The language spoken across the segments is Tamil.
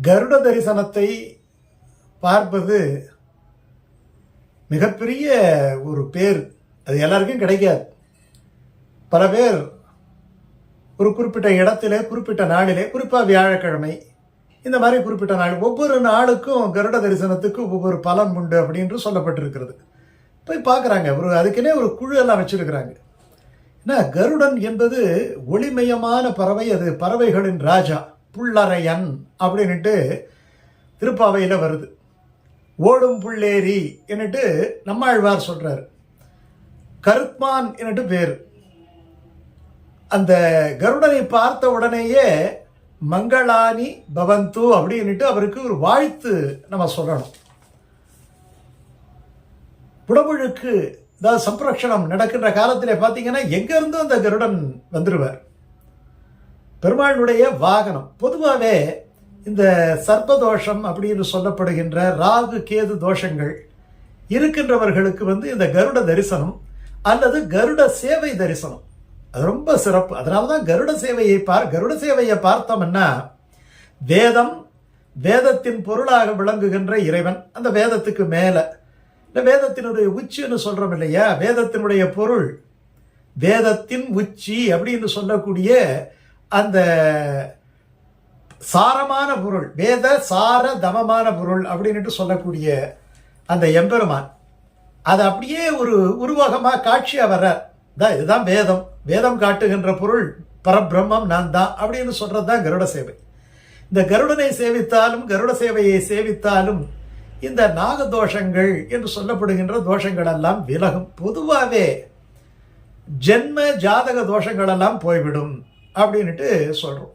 கருட தரிசனத்தை பார்ப்பது மிகப்பெரிய ஒரு பேர். அது எல்லாருக்கும் கிடைக்காது. பல பேர் ஒரு குறிப்பிட்ட இடத்திலே குறிப்பிட்ட நாளிலே குறிப்பாக வியாழக்கிழமை இந்த மாதிரி குறிப்பிட்ட நாள் ஒவ்வொரு நாளுக்கும் கருட தரிசனத்துக்கு ஒவ்வொரு பலன் உண்டு அப்படின்னு சொல்லப்பட்டிருக்கிறது. போய் பார்க்குறாங்க. ஒரு அதுக்குன்னே ஒரு குழு எல்லாம் வச்சுருக்கிறாங்க. ஏன்னா கருடன் என்பது ஒளிமயமான பறவை அது பறவைகளின் ராஜா. புள்ளரையன் அப்படின்னுட்டு திருப்பாவையில் வருது. ஓடும் புள்ளேரி என்னட்டு நம்மாழ்வார் சொல்கிறார் கருத்மான் என்னட்டு பேர். அந்த கருடனை பார்த்த உடனேயே மங்களானி பவந்து அப்படின்னுட்டு அவருக்கு ஒரு வாழ்த்து நம்ம சொல்லணும். புடமுழுக்கு அதாவது சம்பிரக்ஷணம் நடக்கின்ற காலத்தில் பார்த்தீங்கன்னா எங்கேருந்தும் அந்த கருடன் வந்துடுவார் பெருமாளுடைய வாகனம். பொதுவாகவே இந்த சர்ப்பதோஷம் அப்படின்னு சொல்லப்படுகின்ற ராகு கேது தோஷங்கள் இருக்கின்றவர்களுக்கு வந்து இந்த கருட தரிசனம் அல்லது கருட சேவை தரிசனம். அது ரொம்ப சிறப்பு. அதனால தான் கருட சேவையை பார் கருட சேவையை பார்த்தோம்னா வேதம் வேதத்தின் பொருளாக விளங்குகின்ற இறைவன் அந்த வேதத்துக்கு மேலே. இந்த வேதத்தினுடைய உச்சின்னு சொல்கிறோம் இல்லையா? வேதத்தினுடைய பொருள் வேதத்தின் உச்சி அப்படின்னு சொல்லக்கூடிய அந்த சாரமான பொருள் வேத சார தமமான பொருள் அப்படின்ட்டு சொல்லக்கூடிய அந்த எம்பெருமான் அது அப்படியே ஒரு உருவகமாக காட்சியாக வர தான் இதுதான் வேதம். வேதம் காட்டுகின்ற பொருள் பரபிரம்மம் நான் தான் அப்படின்னு சொல்கிறது தான் கருட சேவை. இந்த கருடனை சேவித்தாலும் கருட சேவையை சேவித்தாலும் இந்த நாகதோஷங்கள் என்று சொல்லப்படுகின்ற தோஷங்கள் எல்லாம் விலகும். பொதுவாகவே ஜென்ம ஜாதக தோஷங்களெல்லாம் போய்விடும். அப்படின்ட்டு சொல்கிறோம்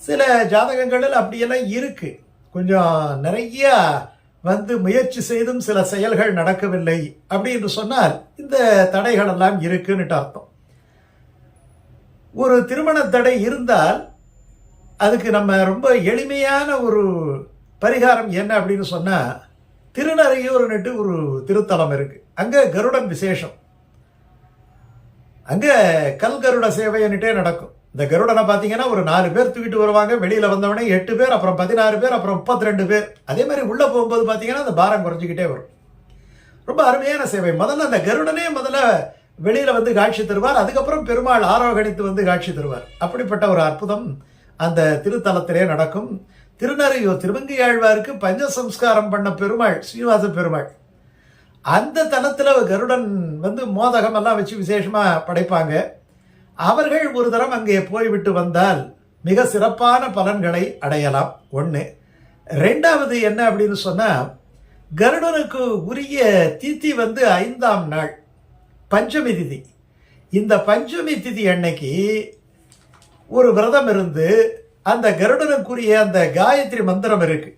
சில ஜாதகங்களில் அப்படியெல்லாம் இருக்குது கொஞ்சம் நிறைய வந்து முயற்சி செய்தும் சில செயல்கள் நடக்கவில்லை அப்படின்னு சொன்னால் இந்த தடைகள் எல்லாம் இருக்குன்னுட்டு அர்த்தம். ஒரு திருமண தடை இருந்தால் அதுக்கு நம்ம ரொம்ப எளிமையான ஒரு பரிகாரம் என்ன அப்படின்னு சொன்னால் திருநறையூர்னுட்டு ஒரு திருத்தலம் இருக்குது அங்கே கருடன் விசேஷம். அங்கே கல் கருட சேவைன்னுட்டே நடக்கும். இந்த கருடனை பார்த்தீங்கன்னா ஒரு நாலு பேர் தூக்கிட்டு வருவாங்க. வெளியில் வந்தவொடனே எட்டு பேர் அப்புறம் பதினாறு பேர் அப்புறம் முப்பத்தி ரெண்டு பேர். அதே மாதிரி உள்ளே போகும்போது பார்த்தீங்கன்னா அந்த பாரம் குறைஞ்சிக்கிட்டே வரும். ரொம்ப அருமையான சேவை. முதல்ல அந்த கருடனே முதல்ல வெளியில் வந்து காட்சி தருவார். அதுக்கப்புறம் பெருமாள் ஆரோகணித்து வந்து காட்சி தருவார். அப்படிப்பட்ட ஒரு அற்புதம் அந்த திருத்தலத்திலே நடக்கும். திருநறையூர் திருவங்கையாழ்வாருக்கு பஞ்சசம்ஸ்காரம் பண்ண பெருமாள் ஸ்ரீனிவாச பெருமாள். அந்த தளத்தில் கருடன் வந்து மோதகம் எல்லாம் வச்சு விசேஷமாக படைப்பாங்க. அவர்கள் ஒரு தரம் அங்கே போய்விட்டு வந்தால் மிக சிறப்பான பலன்களை அடையலாம். ஒன்று ரெண்டாவது என்ன அப்படின்னு சொன்னால் கருடனுக்கு உரிய திதி வந்து ஐந்தாம் நாள் பஞ்சமி திதி. இந்த பஞ்சமி திதி அன்னைக்கு ஒரு விரதம் இருந்து அந்த கருடனுக்குரிய அந்த காயத்ரி மந்திரம் இருக்கு.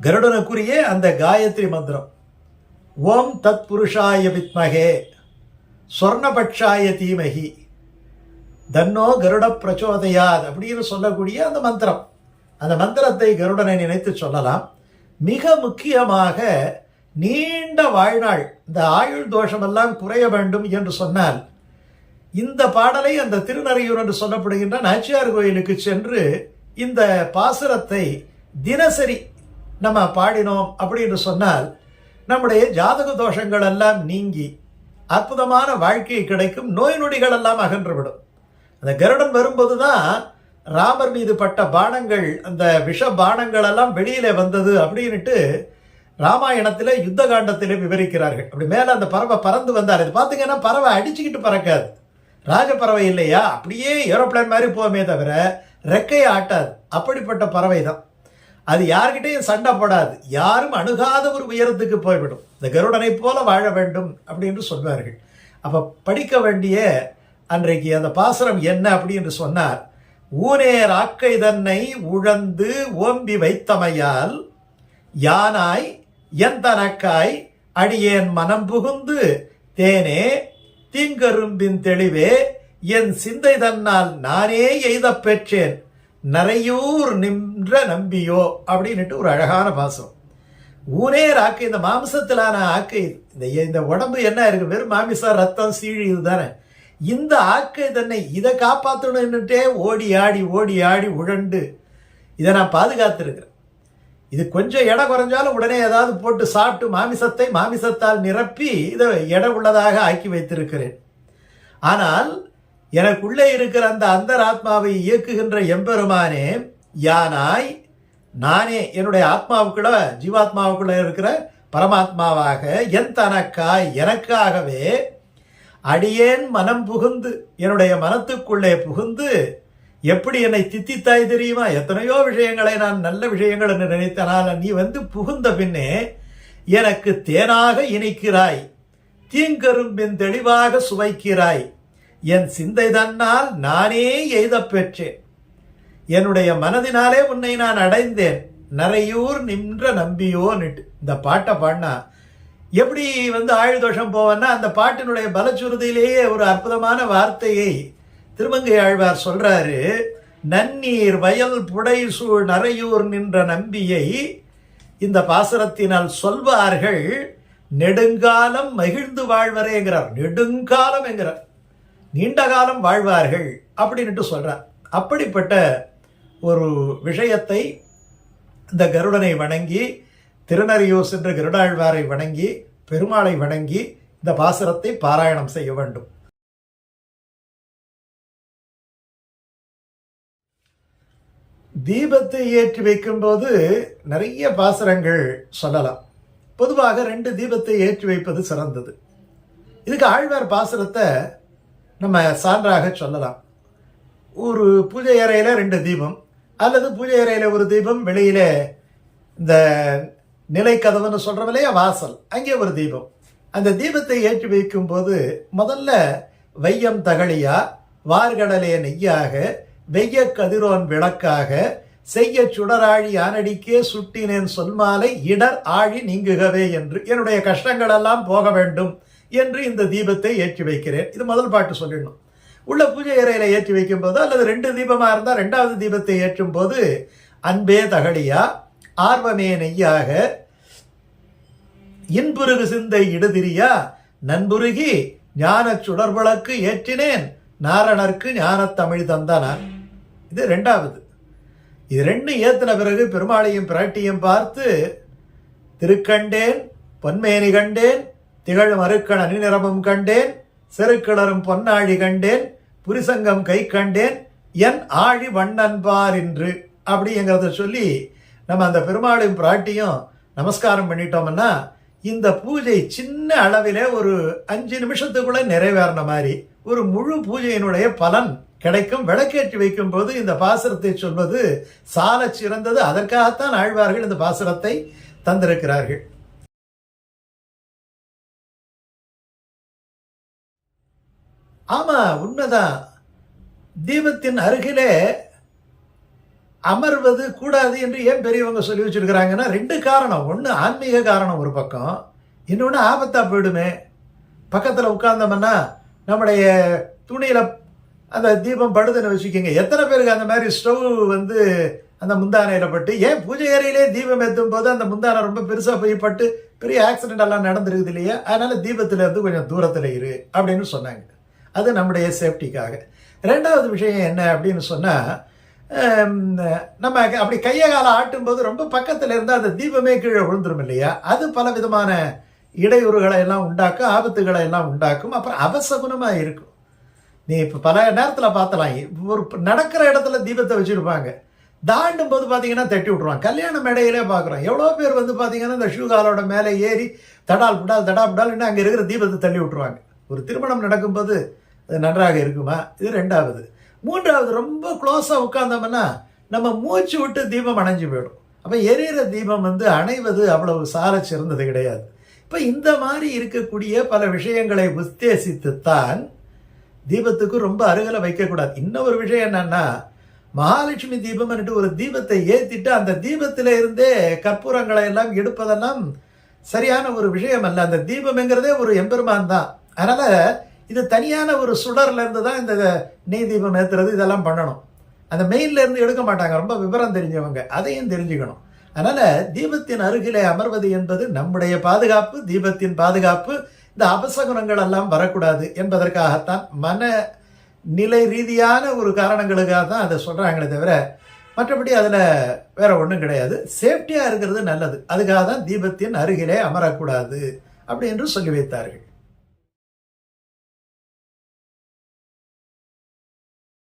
கருடனுக்குரிய அந்த காயத்ரி மந்திரம். ஓம் தத் புருஷாய வித்மகே சொர்ணபட்சாய தீமகி தன்னோ கருட பிரச்சோதையாத் அப்படின்னு சொல்லக்கூடிய அந்த மந்திரம். அந்த மந்திரத்தை கருடனை நினைத்து சொல்லலாம். மிக முக்கியமாக நீண்ட வாழ்நாள் இந்த ஆயுள் தோஷமெல்லாம் குறைய வேண்டும் என்று சொன்னால் இந்த பாடலை அந்த திருநறையூர் என்று சொல்லப்படுகின்ற நாச்சியார் கோயிலுக்கு சென்று இந்த பாசுரத்தை தினசரி நம்ம பாடினோம் அப்படின்னு சொன்னால் நம்முடைய ஜாதக தோஷங்கள் எல்லாம் நீங்கி அற்புதமான வாழ்க்கை கிடைக்கும் நோய் நொடிகள் எல்லாம் அகன்றுவிடும். அந்த கருடன் வரும்போது தான் ராமர் மீது பட்ட பானங்கள் அந்த விஷ பானங்கள் எல்லாம் வெளியில வந்தது அப்படின்ட்டு ராமாயணத்தில் யுத்த காண்டத்திலே விவரிக்கிறார்கள். அப்படி மேலே அந்த பறவை பறந்து வந்தார். இது பார்த்தீங்கன்னா பறவை அடிச்சுக்கிட்டு பறக்காது. ராஜப்பறவை இல்லையா? அப்படியே ஏரோப்ளேன் மாதிரி போகுமே தவிர ரெக்கையை ஆட்டாது. அப்படிப்பட்ட பறவை தான் அது யார்கிட்டையும் சண்டை போடாது. யாரும் அணுகாத ஒரு உயரத்துக்கு போய்விடும். இந்த கருடனை போல வாழ வேண்டும் அப்படின்னு சொல்வார்கள். அப்போ படிக்க வேண்டிய அன்றைக்கு அந்த பாசுரம் என்ன அப்படின்னு சொன்னார். ஊனேர் ஆக்கை தன்னை உழந்து ஓம்பி வைத்தமையால் யானாய் என் தனக்காய் அடியேன் மனம் புகுந்து தேனே தீங்கரும்பின் தெளிவே என் சிந்தை தன்னால் நானே எய்தப் பெற்றேன். நிறையூர் நின்ற நம்பியோ? அப்படின்னுட்டு ஒரு அழகான பாசம். ஊனே ஆக்கு இந்த மாம்சத்திலான ஆக்கை இந்த இந்த உடம்பு என்ன இருக்கு? வெறும் மாமிசம் ரத்தம் சீழி இதுதானே. இந்த ஆக்கை தன்னை இதை காப்பாற்றணுன்னுட்டே ஓடி ஆடி ஓடி ஆடி உழண்டு இதை நான் பாதுகாத்திருக்கிறேன். இது கொஞ்சம் எடை குறைஞ்சாலும் உடனே ஏதாவது போட்டு சாப்பிட்டு மாமிசத்தை மாமிசத்தால் நிரப்பி இதை எடை உள்ளதாக ஆக்கி வைத்திருக்கிறேன். ஆனால் எனக்குள்ளே இருக்கிற அந்த அந்தராத்மாவை இயக்குகின்ற எம்பெருமானே யானாய் நானே என்னுடைய ஆத்மாவுக்குள்ள ஜீவாத்மாவுக்குள்ள இருக்கிற பரமாத்மாவாக என் தனக்காய் எனக்காகவே அடியேன் மனம் புகுந்து என்னுடைய மனத்துக்குள்ளே புகுந்து எப்படி என்னை தித்தித்தாய் தெரியுமா? எத்தனையோ விஷயங்களை நான் நல்ல விஷயங்கள் என்று நினைத்தனால் நீ வந்து புகுந்த பின்னே எனக்கு தேனாக இனிக்கிறாய் தீங்கரும்பின் தெளிவாக சுவைக்கிறாய். என் சிந்தை தன்னால் நானே எய்த பெற்றேன் என்னுடைய மனதினாலே உன்னை நான் அடைந்தேன். நிறையூர் நின்ற நம்பியோ நிட்டு இந்த பாட்டை பாடினா எப்படி வந்து ஆழ்தோஷம் போவேன்னா அந்த பாட்டினுடைய பலச்சுறுதியிலேயே ஒரு அற்புதமான வார்த்தையை திருமங்கை ஆழ்வார் சொல்றாரு. நன்னீர் வயல் புடை சூழ் நரையூர் நின்ற நம்பியை இந்த பாசுரத்தினால் சொல்வார்கள். நெடுங்காலம் மகிழ்ந்து வாழ்வரேங்கிறார். நெடுங்காலம் என்கிறார். நீண்ட காலம் வாழ்வார்கள் அப்படின்ட்டு சொல்கிறார் அப்படிப்பட்ட ஒரு விஷயத்தை இந்த கருடனை வணங்கி திருநறியூர் சென்று கருடாழ்வாரை வணங்கி பெருமாளை வணங்கி இந்த பாசுரத்தை பாராயணம் செய்ய வேண்டும். தீபத்தை ஏற்றி வைக்கும்போது நிறைய பாசுரங்கள் சொல்லலாம். பொதுவாக ரெண்டு தீபத்தை ஏற்றி வைப்பது சிறந்தது. இதுக்கு ஆழ்வார் பாசுரத்தை நம்ம சான்றாக சொல்லலாம். ஒரு பூஜை அறையில் ரெண்டு தீபம் அல்லது பூஜை அறையில் ஒரு தீபம் வெளியில் இந்த நிலைக்கதவுன்னு சொல்கிறோம் இல்லையா வாசல் அங்கே ஒரு தீபம். அந்த தீபத்தை ஏற்றி வைக்கும்போது முதல்ல வையம் தகழியா வார்கடலே நெய்யாக வெய்ய கதிரோன் விளக்காக செய்ய சுடராழி ஆனடிக்கே சுட்டினேன் சொல்மாலை இடர் ஆழி நீங்குகவே என்று. என்னுடைய கஷ்டங்கள் எல்லாம் போக வேண்டும். என்று இந்த தீபத்தை ஏற்றி வைக்கிறேன். இது முதல் பாட்டு சொல்லிடணும். உள்ள பூஜை அறையில் ஏற்றி வைக்கும் போது அல்லது ரெண்டு தீபமாக இருந்தால் ரெண்டாவது தீபத்தை ஏற்றும் போது அன்பே தகடியா ஆர்வமே நெய்யாக இன்புருகு சிந்தை இடுதிரியா நண்புருகி ஞான சுடர்விளக்கு ஏற்றினேன் நாரணர்க்கு ஞான தமிழ் தந்தானான். இது ரெண்டாவது. இது ரெண்டு ஏத்தின பிறகு பெருமாளையும் பிராட்டியும் பார்த்து திருக்கண்டேன் பொன்மேனி கண்டேன் திகழ் மறுக்கண அணிநிறமும் கண்டேன் செருக்கிளரும் பொன்னாழி கண்டேன் புரிசங்கம் கை கண்டேன் என் ஆழி வண்ணன்பார் என்று அப்படிங்கிறத சொல்லி நம்ம அந்த பெருமாளையும் பிராட்டியும் நமஸ்காரம் பண்ணிட்டோம்னா இந்த பூஜை சின்ன அளவிலே ஒரு அஞ்சு நிமிஷத்துக்குள்ள நிறைவேறின மாதிரி ஒரு முழு பூஜையினுடைய பலன் கிடைக்கும். விளக்கேற்றி வைக்கும் போது இந்த பாசுரத்தை சொல்வது சால சிறந்தது. அதற்காகத்தான் ஆழ்வார்கள் இந்த பாசுரத்தை தந்திருக்கிறார்கள். ஆமா உண்மைதான். தீபத்தின் அருகிலே அமர்வது கூடாது என்று ஏன் பெரியவங்க சொல்லி வச்சிருக்கிறாங்கன்னா ரெண்டு காரணம். ஒன்று ஆன்மீக காரணம் ஒரு பக்கம். இன்னொன்று ஆபத்தா போயிடுமே. பக்கத்தில் உட்கார்ந்தோம்னா நம்முடைய துணியில் அந்த தீபம் படுதுன்னு வச்சுக்கோங்க. எத்தனை பேருக்கு அந்த மாதிரி ஸ்டவ் வந்து அந்த முந்தானையில் பட்டு ஏன் பூஜை அறையிலே தீபம் ஏற்றும் போது அந்த முந்தானை ரொம்ப பெருசாக போய் பட்டு பெரிய ஆக்சிடென்ட் எல்லாம் நடந்துருக்குது இல்லையா? அதனால தீபத்தில் இருந்து கொஞ்சம் தூரத்தில் இரு அப்படின்னு சொன்னாங்க. அது நம்முடைய சேஃப்டிக்காக ரெண்டாவது விஷயம் என்ன அப்படின்னு சொன்னால் நம்ம அப்படி கையை காலை ஆட்டும்போது ரொம்ப பக்கத்தில் இருந்தால் அந்த தீபமே கீழே விழுந்துரும் இல்லையா? அது பல விதமான இடையூறுகளை எல்லாம் உண்டாக்கும் ஆபத்துகளை எல்லாம் உண்டாக்கும் அப்புறம் அவசகுணமாக இருக்கும். நீ இப்போ பல நேரத்தில் பார்த்தலாம் ஒரு நடக்கிற இடத்துல தீபத்தை வச்சுருப்பாங்க. தாண்டும் போது பார்த்தீங்கன்னா தட்டி விட்ருவான் கல்யாண மேடையிலே பார்க்குறோம். எவ்வளோ பேர் வந்து பார்த்தீங்கன்னா இந்த ஷூ காலோட மேலே ஏறி தடால் புடால் தடா புடால் இன்னும் அங்கே இருக்கிற தீபத்தை தள்ளி விட்ருவாங்க ஒரு திருமணம் நடக்கும்போது அது நன்றாக இருக்குமா? இது ரெண்டாவது. மூன்றாவது ரொம்ப க்ளோஸாக உட்காந்தோம்னா நம்ம மூச்சு விட்டு தீபம் அணைஞ்சு போயிடும். அப்போ எரியிற தீபம் வந்து அணைவது அவ்வளவு சார சிறந்தது கிடையாது. இப்போ இந்த மாதிரி இருக்கக்கூடிய பல விஷயங்களை உத்தேசித்துத்தான் தீபத்துக்கு ரொம்ப அருகில் வைக்கக்கூடாது. இன்னொரு விஷயம் என்னன்னா மகாலட்சுமி தீபம்னுட்டு ஒரு தீபத்தை ஏற்றிட்டு அந்த தீபத்தில இருந்தே கற்பூரங்களை எல்லாம் எடுப்பதெல்லாம் சரியான ஒரு விஷயம் அல்ல. அந்த தீபம்ங்கிறதே ஒரு எம்பெருமான் தான். அதனால் இது தனியான ஒரு சுடர்லேருந்து தான் இந்த நெய் தீபம் ஏத்துறது இதெல்லாம் பண்ணணும். அந்த மெயின்ல இருந்து எடுக்க மாட்டாங்க. ரொம்ப விவரம் தெரிஞ்சவங்க. அதையும் தெரிஞ்சுக்கணும். அதனால் தீபத்தின் அருகிலே அமர்வது என்பது நம்முடைய பாதுகாப்பு தீபத்தின் பாதுகாப்பு. இந்த அபசகுணங்கள் எல்லாம் வரக்கூடாது என்பதற்காகத்தான் மன நிலை ரீதியான ஒரு காரணங்களுக்காக தான் அதை சொல்கிறாங்களே தவிர மற்றபடி அதில் வேற ஒன்றும் கிடையாது. சேஃப்டியாக இருக்கிறது நல்லது. அதுக்காக தான் தீபத்தின் அருகிலே அமரக்கூடாது அப்படி என்று சொல்லி வைத்தார்கள்.